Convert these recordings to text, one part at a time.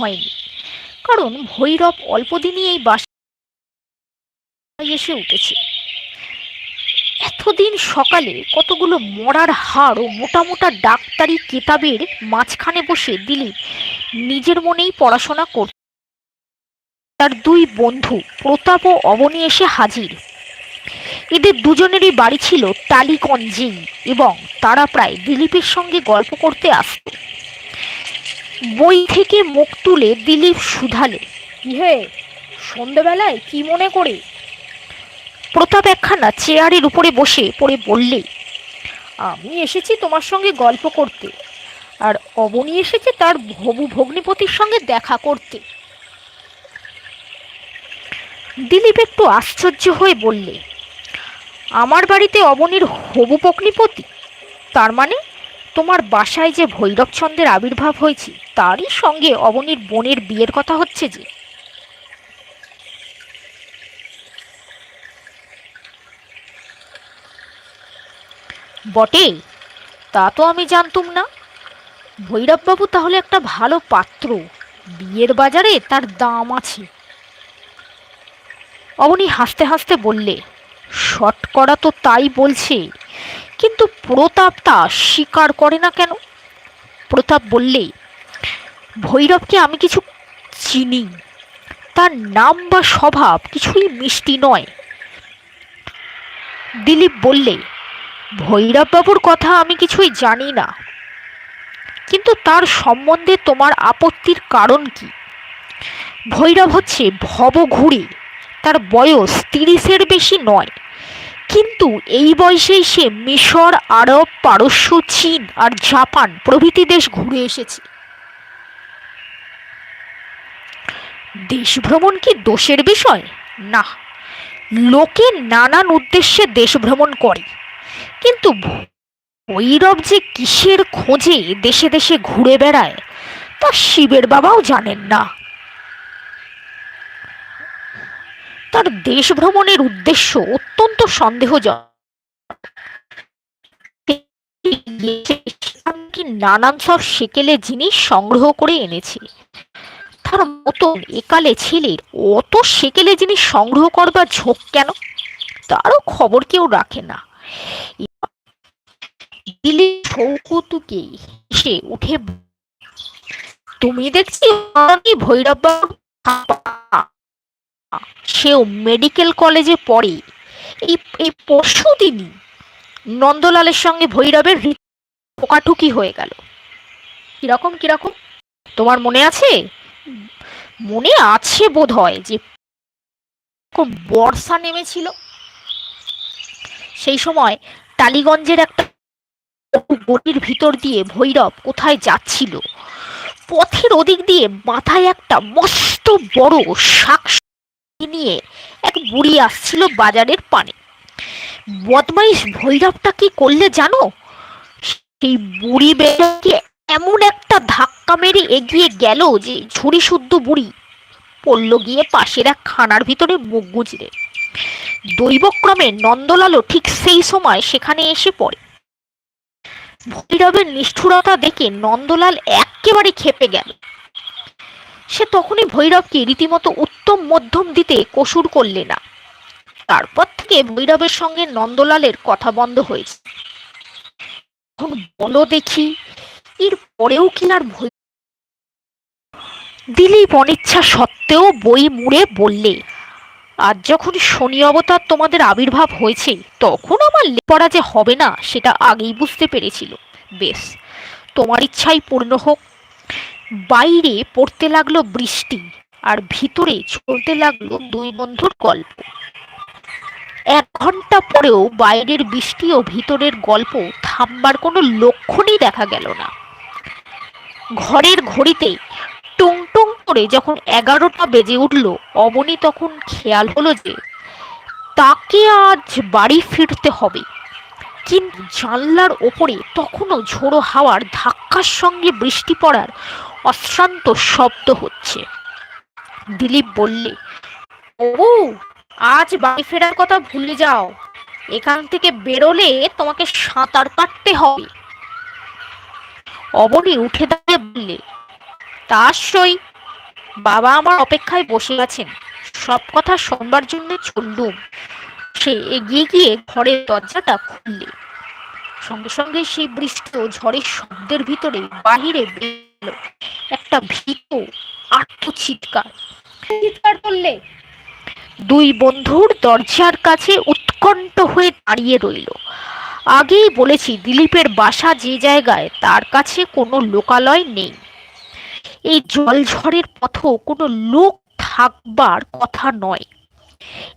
হয়নি। কারণ ভৈরব অল্পদিনই এই বাসায় এসে উঠেছে। এতদিন সকালে কতগুলো মরার হাড় ও মোটা মোটা ডাক্তারি কেতাবের মাঝখানে বসে দিলীপ নিজের মনেই পড়াশোনা করত তার দুই বন্ধু প্রতাপ ও অবনী এসে হাজির। এদের দুজনেরই বাড়ি ছিল টালিগঞ্জেই এবং তারা প্রায় দিলীপের সঙ্গে গল্প করতে আসত। বই থেকে মুখ তুলে দিলীপ শুধালে হে সন্ধেবেলায় কি মনে করে? প্রতাপ একখানা চেয়ারের উপরে বসে পড়ে বললে আমি এসেছি তোমার সঙ্গে গল্প করতে আর অবনী এসেছে তার হবু ভগ্নিপতির সঙ্গে দেখা করতে। দিলীপ একটু আশ্চর্য হয়ে বললে আমার বাড়িতে অবনীর হবু পগ্নিপতি তার মানে তোমার বাসায় যে ভৈরবচন্দ্রের আবির্ভাব হয়েছে তারই সঙ্গে অবনীর বোনের বিয়ের কথা হচ্ছে যে। বটে, তা তো আমি জানতুম না। ভৈরববাবু তাহলে একটা ভালো পাত্র, বিয়ের বাজারে তার দাম আছে। অবনী হাসতে হাসতে বললে শটকরা তো তাই বলছে, কিন্তু প্রতাপ তা স্বীকার করে না কেন? প্রতাপ বললে ভৈরবকে আমি কিছু চিনি। তার নাম বা স্বভাব কিছুই মিষ্টি নয়। দিলীপ বললে, ভৈরববাবুর কথা আমি কিছুই জানি না। কিন্তু তার সম্বন্ধে তোমার আপত্তির কারণ কি? ভৈরব হচ্ছে ভবঘুরে। তার বয়স তিরিশের বেশি নয়। কিন্তু এই বয়সেই সে মিশর, আরব, পারস্য, চীন আর জাপান প্রভৃতি দেশ ঘুরে এসেছে। দেশ ভ্রমণ কি দোষের বিষয়? না। লোকে নানান উদ্দেশ্যে দেশ ভ্রমণ করে। কিন্তু ভৈরব যে কিসের খোঁজে দেশে দেশে ঘুরে বেড়ায়, তা শিবের বাবাও জানেন না। তার দেশ ভ্রমণের উদ্দেশ্য অত্যন্ত সন্দেহজনক। নানান সব সেকেলে জিনিস সংগ্রহ করে এনেছে। তার মতন একালে ছেলের অত সেকেলে জিনিস সংগ্রহ করবার ঝোঁক কেন? তারও খবর কেউ রাখে না। সে উঠে তুমি দেখছি ভৈরব সেও মেডিকেল কলেজে পড়ে। এই এই পরশু দিনই নন্দলালের সঙ্গে ভৈরবের পোকাটুকি হয়ে গেল। কীরকম কীরকম? তোমার মনে আছে? মনে আছে বোধ হয় যে বর্ষা নেমেছিল। সেই সময় টালিগঞ্জের একটা গলির ভিতর দিয়ে ভৈরব কোথায় যাচ্ছিল? পথের ওদিক দিয়ে মাথায় একটা মস্ত বড় শাক নিয়ে এক বুড়ি আসছিল বাজারের পানে। বদমাইশ ভৈরবটা কি করলে জানো? সেই বুড়ি বেড়াকে এমন একটা ধাক্কা মেরে এগিয়ে গেল যে ঝুড়ি শুদ্ধ বুড়ি পড়ল গিয়ে পাশের এক খানার ভিতরে মুখ গুজরে দৈবক্রমে নন্দলালও ঠিক সেই সময় সেখানে এসে পড়ে। ভৈরবের নিষ্ঠুরতা দেখে নন্দলাল একেবারে খেপে গেল। সে তখনই ভৈরবকে রীতিমতো উত্তম মধ্যম দিতে কসুর করলে না। তারপর থেকে ভৈরবের সঙ্গে নন্দলালের কথা বন্ধ হয়েছে। এখন বলো দেখি এর পরেও কি আর ভৈ দিলীপ অনিচ্ছা সত্ত্বেও বই মুড়ে বললে, আজ যখন শনি অবতার তোমাদের আবির্ভাব হয়েছে, তখন আমার পড়া যে হবে না, সেটা আগেই বুঝতে পেরেছিল। বেশ, তোমার ইচ্ছাই পূর্ণ হোক। বাইরে পড়তে লাগল বৃষ্টি, আর ভিতরে চলতে লাগল দুই বন্ধুর গল্প। এক ঘণ্টা পরেও বাইরের বৃষ্টি ও ভিতরের গল্প থামবার কোনো লক্ষণই দেখা গেল না। ঘরের ঘড়িতে টুং টুং করে যখন এগারোটা বেজে উঠল, অবনী তখন খেয়াল হলো যে তাকে আজ বাড়ি ফিরতে হবে। কিন্তু জানলার ওপরে তখনও ঝোড়ো হাওয়ার ধাক্কার সঙ্গে বৃষ্টি পড়ার অশ্রান্ত শব্দ হচ্ছে। দিলীপ বললে ও আজ বাড়ি ফেরার কথা ভুলে যাও। এখান থেকে বেরোলে তোমাকে সাঁতার কাটতে হবে। অবনী উঠে দাঁড়িয়ে বললে তা সই বাবা আমার অপেক্ষায় বসে আছেন। সব কথা শোনবার জন্য চললুম। সে এগিয়ে গিয়ে ঘরের দরজাটা খুললে। সঙ্গে সঙ্গে সেই বৃষ্টি ও ঝড়ের শব্দের ভিতরে বাহিরে বেরোল একটা ভীত আর্থ চিৎকার। চিৎকার করলে? দুই বন্ধুর দরজার কাছে উৎকণ্ঠ হয়ে দাঁড়িয়ে রইল। আগেই বলেছি, দিলীপের বাসা যে জায়গায়, তার কাছে কোনো লোকালয় নেই। এই জলঝড়ের পথও কোনো লোক থাকবার কথা নয়।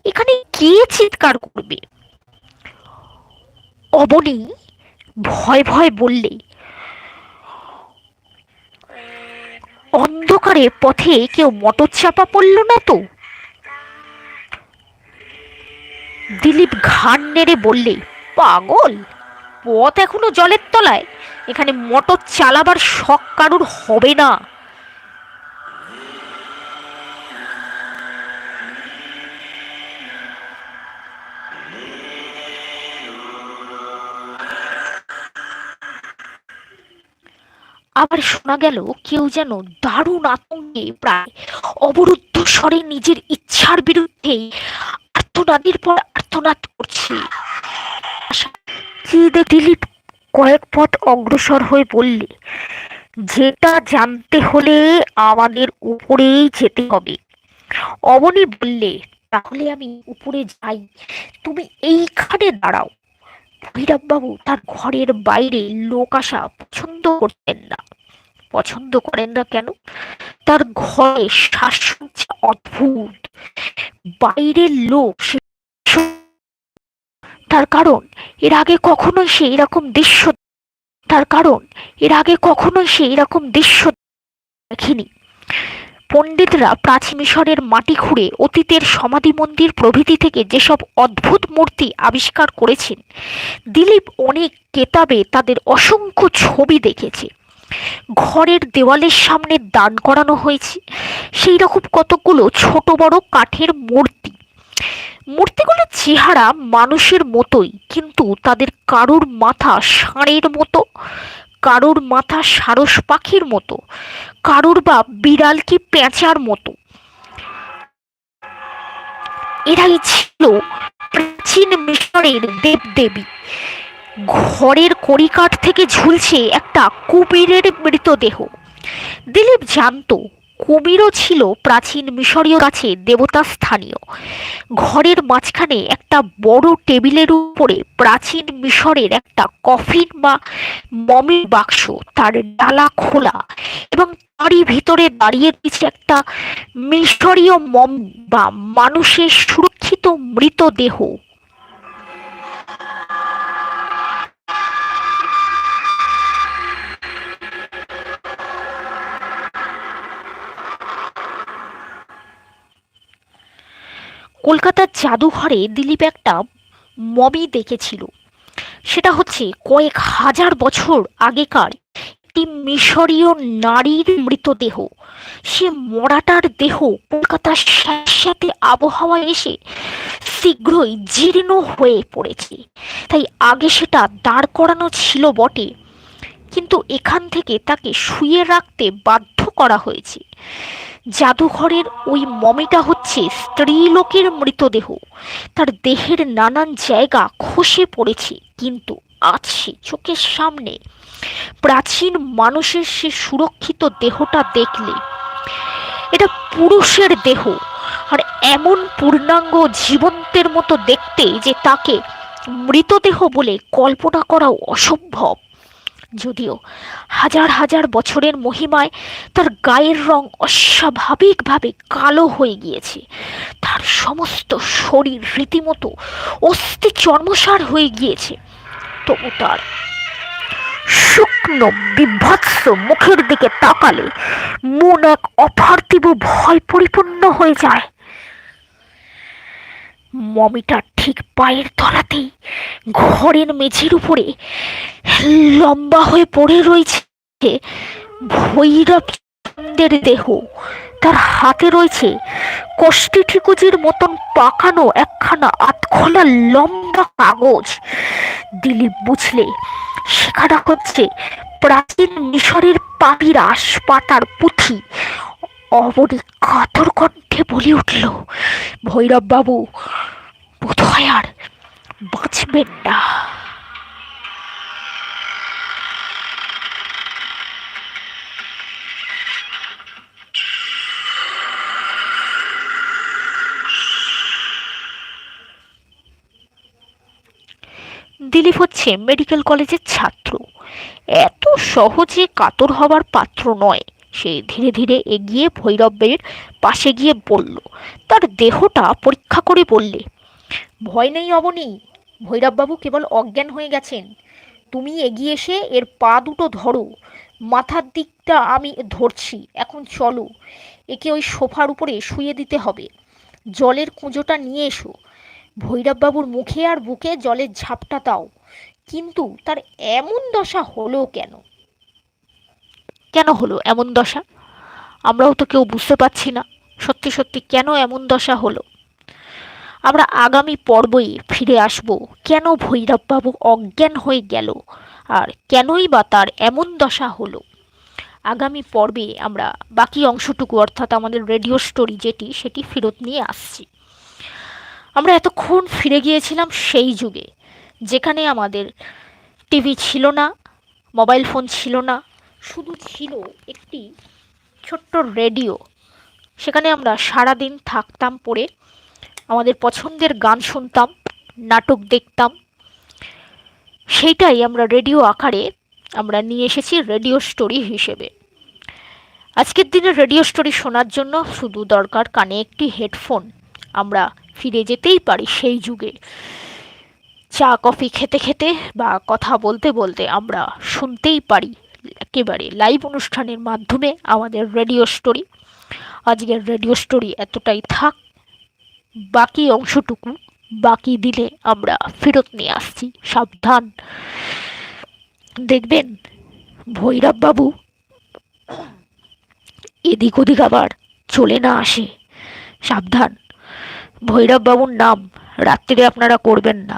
এখানে কে চিৎকার করবে? অবনী ভয় ভয় বললে অন্ধকারে পথে কেউ মটর চাপা পড়ল না তো? দিলীপ ঘাড় নেড়ে বললে পাগল? পথ এখনও জলের তলায়। এখানে মোটর চালাবার শখ কারুর হবে না। আবার শোনা গেল কেউ যেন দারুণ আতঙ্কে প্রায় অবরুদ্ধ স্বরে নিজের ইচ্ছার বিরুদ্ধে আর্তনাদের পর আর্তনাদ করছে। দিলীপ কয়েক পথ অগ্রসর হয়ে বললে, যেটা জানতে হলে আমাদের উপরেই যেতে হবে। অবনী বললে, তাহলে আমি উপরে যাই। তুমি এইখানে দাঁড়াও। ভৈরববাবু তার ঘরের বাইরে লোক আসা পছন্দ করতেন না। পছন্দ করেন না কেন? তার ঘরে শ্বাস অদ্ভুত। বাইরের লোক তার কারণ, এর আগে কখনোই সে এরকম দৃশ্য তার কারণ, এর আগে কখনোই সে এরকম দৃশ্য দেখেনি। পণ্ডিতরা প্রাচীন মিশরের মাটি খুঁড়ে অতীতের সমাধি মন্দির প্রভৃতি থেকে যেসব অদ্ভুত মূর্তি আবিষ্কার করেছেন, দিলীপ অনেক কেতাবে তাদের অসংখ্য ছবি দেখেছে। ঘরের দেওয়ালের সামনে দান করানো হয়েছে। সেই রকম কতগুলো ছোট বড় কাঠের মূর্তি মূর্তিগুলোর চেহারা মানুষের মতোই, কিন্তু তাদের কারুর মাথা ষাঁড়ের মতো, কারুর মাথা সারস পাখির মতো, কারুর বা বিড়াল কি পেঁচার মতো। এরাই ছিল প্রাচীন মিশরের দেবদেবী। ঘরের কড়িকাঠ থেকে ঝুলছে একটা কুমিরের মৃতদেহ। দিলীপ জানতো কুমিরও ছিল প্রাচীন মিশরীয় কাছে দেবতা স্থানীয়। ঘরের মাঝখানে একটা বড় টেবিলের উপরে প্রাচীন মিশরের একটা কফিন বা মমির বাক্স, তার ডালা খোলা এবং তারই ভিতরে দাঁড়িয়ে রয়েছে একটা মিশরীয় মম বা মানুষের সুরক্ষিত মৃতদেহ। কলকাতার জাদুঘরে দিলীপ একটা মমি দেখেছিল। সেটা হচ্ছে কয়েক হাজার বছর আগেকার একটি মিশরীয় নারীর মৃতদেহ। সে মরাটার দেহ কলকাতার স্যাঁতে আবহাওয়ায় এসে শীঘ্রই জীর্ণ হয়ে পড়েছে। তাই আগে সেটা দাঁড় করানো ছিল বটে, কিন্তু এখান থেকে তাকে শুয়ে রাখতে বাধ্য করা হয়েছে। জাদুঘরের ওই মমিটা হচ্ছে স্ত্রীলোকের মৃতদেহ। তার দেহের নানান জায়গা খসে পড়েছে, কিন্তু আছে চোখের সামনে প্রাচীন মানুষের সে সুরক্ষিত দেহটা দেখলে, এটা পুরুষের দেহ। আর এমন পূর্ণাঙ্গ জীবন্তের মতো দেখতে যে তাকে মৃতদেহ বলে কল্পনা করাও অসম্ভব। যদিও হাজার হাজার বছরের মহিমায় তার গায়ের রং অস্বাভাবিকভাবে কালো হয়ে গিয়েছে। তার সমস্ত শরীর রীতিমতো অস্থি চর্মসার হয়ে গিয়েছে। তবু তার শুকনো বিভৎস মুখের দিকে তাকালে মন এক অপার্থিব ভয় পরিপূর্ণ হয়ে যায়। মমিটা ঠিক পায়ের তলাতেই, ঘরের মেঝের উপরে লম্বা হয়ে পড়ে রয়েছে ভৈরব চন্দ্রের দেহ। তার হাতে রয়েছে কষ্টি ঠিকুজির মতন পাকানো একখানা আতখোলা লম্বা কাগজ। দিলীপ বুঝলে, সেখানা হচ্ছে প্রাচীন মিশরের পাপিরাস পাতার পুঁথি। অবনী কাতর কণ্ঠে বলে উঠল ভৈরব বাবু বোধহয় আর বাঁচবেন না? দিলীপ হচ্ছে মেডিকেল কলেজের ছাত্র। এত সহজে কাতর হবার পাত্র নয়। সে ধীরে ধীরে এগিয়ে ভৈরবের পাশে গিয়ে বলল, তার দেহটা পরীক্ষা করে বললে। ভয় নেই অবনী। ভৈরববাবু কেবল অজ্ঞান হয়ে গেছেন। তুমি এগিয়ে এসে এর পা দুটো ধরো। মাথার দিকটা আমি ধরছি। এখন চলো। একে ওই সোফার উপরে শুয়ে দিতে হবে। জলের কুঁজোটা নিয়ে এসো। ভৈরববাবুর মুখে আর বুকে জলের ঝাপটা দাও। কিন্তু তার এমন দশা হলো কেন? কেন হলো এমন দশা? আমরাও তো কেউ বুঝতে পারছি না। সত্যি সত্যি কেন এমন দশা হলো? আমরা আগামী পর্বই ফিরে আসব। কেন ভৈরববাবু অজ্ঞান হয়ে গেল? আর কেনই বা তার এমন দশা হলো? আগামী পর্বে আমরা বাকি অংশটুকু, অর্থাৎ আমাদের রেডিও স্টোরি যেটি, সেটি ফেরত নিয়ে আসছি। আমরা এতক্ষণ ফিরে গিয়েছিলাম সেই যুগে, যেখানে আমাদের টিভি ছিল না মোবাইল ফোন ছিল না, শুধু ছিল একটি ছোট্ট রেডিও সেখানে আমরা সারাদিন থাকতাম পড়ে আমাদের পছন্দের গান শুনতাম, নাটক দেখতাম। সেইটাই আমরা রেডিও আকারে আমরা নিয়ে এসেছি রেডিও স্টোরি হিসেবে। আজকের দিনে রেডিও স্টোরি শোনার জন্য শুধু দরকার কানে একটি হেডফোন। আমরা ফিরে যেতেই পারি সেই যুগে। চা, কফি খেতে খেতে বা কথা বলতে বলতে আমরা শুনতেই পারি একেবারে লাইভ অনুষ্ঠানের মাধ্যমে আমাদের রেডিও স্টোরি। আজকের রেডিও স্টোরি এতটাই থাক। বাকি অংশটুকু বাকি দিলে আমরা ফেরত নিয়ে আসছি। সাবধান। দেখবেন ভৈরব বাবু এদিক ওদিক আবার চলে না আসে। সাবধান। ভৈরব বাবুর নাম রাত্রিরে আপনারা করবেন না।